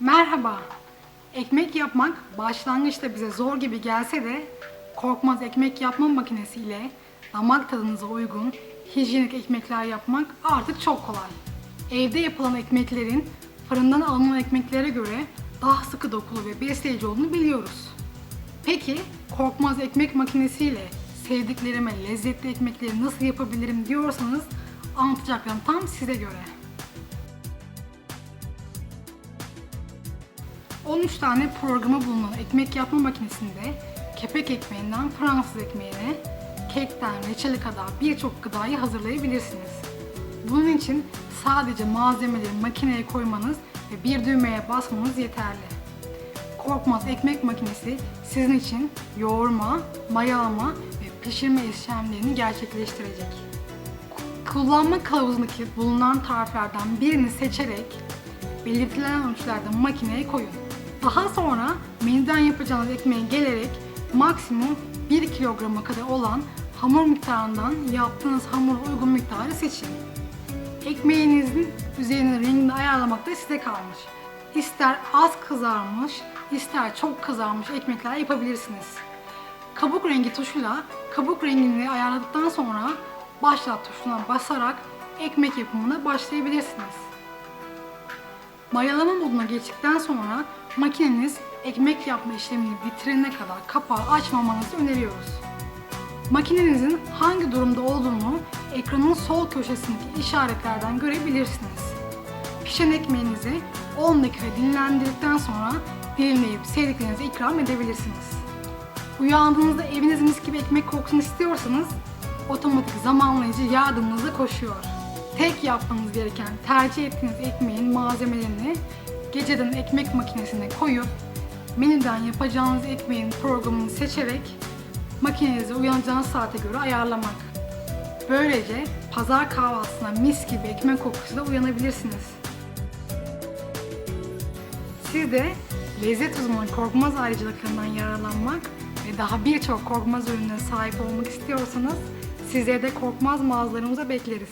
Merhaba. Ekmek yapmak başlangıçta bize zor gibi gelse de Korkmaz ekmek yapma makinesiyle damak tadınıza uygun hijyenik ekmekler yapmak artık çok kolay. Evde yapılan ekmeklerin fırından alınan ekmeklere göre daha sıkı dokulu ve besleyici olduğunu biliyoruz. Peki Korkmaz ekmek makinesiyle sevdiklerime lezzetli ekmekleri nasıl yapabilirim diyorsanız anlatacaklarım tam size göre. 13 tane programı bulunan ekmek yapma makinesinde kepek ekmeğinden Fransız ekmeğine, kekten reçele kadar birçok gıdayı hazırlayabilirsiniz. Bunun için sadece malzemeleri makineye koymanız ve bir düğmeye basmanız yeterli. Korkmaz ekmek makinesi sizin için yoğurma, mayalama ve pişirme işlemlerini gerçekleştirecek. Kullanma kılavuzundaki bulunan tariflerden birini seçerek belirtilen ölçülerde makineye koyun. Daha sonra menüden yapacağınız ekmeğe gelerek maksimum 1 kilograma kadar olan hamur miktarından yaptığınız hamur uygun miktarı seçin. Ekmeğinizin üzerinin rengini ayarlamak da size kalmış. İster az kızarmış, ister çok kızarmış ekmekler yapabilirsiniz. Kabuk rengi tuşuyla kabuk rengini ayarladıktan sonra başlat tuşuna basarak ekmek yapımına başlayabilirsiniz. Mayalama moduna geçtikten sonra makineniz ekmek yapma işlemini bitirene kadar kapağı açmamanızı öneriyoruz. Makinenizin hangi durumda olduğunu ekranın sol köşesindeki işaretlerden görebilirsiniz. Pişen ekmeğinizi 10 dakika dinlendirdikten sonra dilimleyip sevdiklerinize ikram edebilirsiniz. Uyandığınızda eviniz mis gibi ekmek kokusunu istiyorsanız otomatik zamanlayıcı yardımınıza koşuyor. Tek yapmanız gereken tercih ettiğiniz ekmeğin malzemelerini geceden ekmek makinesine koyup menüden yapacağınız ekmeğin programını seçerek makinenizi uyanacağınız saate göre ayarlamak. Böylece pazar kahvaltısına mis gibi ekmek kokusuyla uyanabilirsiniz. Siz de lezzet uzmanı Korkmaz ayrıcalıklarından yararlanmak ve daha birçok Korkmaz ürününe sahip olmak istiyorsanız sizleri de Korkmaz mağazalarımıza bekleriz.